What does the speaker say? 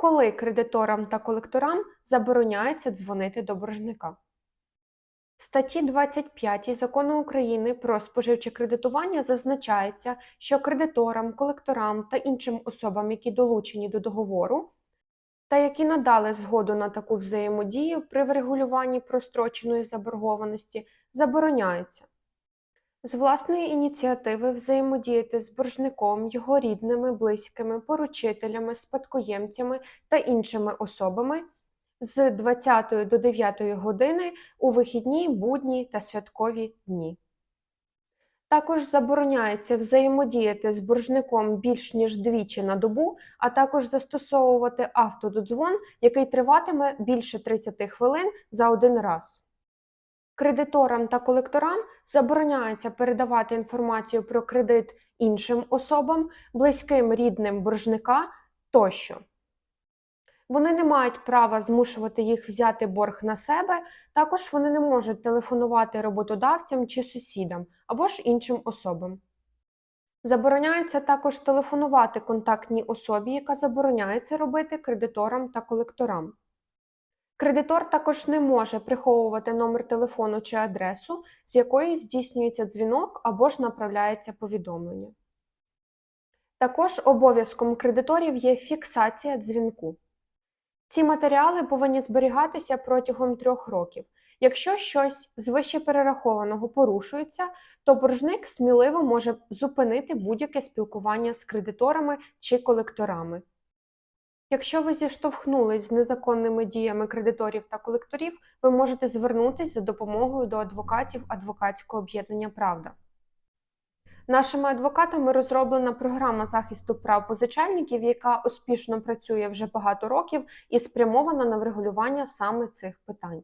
Коли кредиторам та колекторам забороняється дзвонити до боржника? В статті 25 Закону України про споживче кредитування зазначається, що кредиторам, колекторам та іншим особам, які долучені до договору, та які надали згоду на таку взаємодію при врегулюванні простроченої заборгованості, забороняється з власної ініціативи взаємодіяти з боржником, його рідними, близькими, поручителями, спадкоємцями та іншими особами з 20 до 9 години у вихідні, будні та святкові дні. Також забороняється взаємодіяти з боржником більш ніж двічі на добу, а також застосовувати автододзвон, який триватиме більше 30 хвилин за один раз. Кредиторам та колекторам забороняється передавати інформацію про кредит іншим особам, близьким рідним боржника тощо. Вони не мають права змушувати їх взяти борг на себе, також вони не можуть телефонувати роботодавцям чи сусідам або ж іншим особам. Забороняється також телефонувати контактній особі, яка забороняє це робити кредиторам та колекторам. Кредитор також не може приховувати номер телефону чи адресу, з якої здійснюється дзвінок або ж направляється повідомлення. Також обов'язком кредиторів є фіксація дзвінку. Ці матеріали повинні зберігатися протягом трьох років. Якщо щось з вищеперерахованого порушується, то боржник сміливо може зупинити будь-яке спілкування з кредиторами чи колекторами. Якщо ви зіштовхнулись з незаконними діями кредиторів та колекторів, ви можете звернутися за допомогою до адвокатів адвокатського об'єднання Правда. Нашими адвокатами розроблена програма захисту прав позичальників, яка успішно працює вже багато років і спрямована на врегулювання саме цих питань.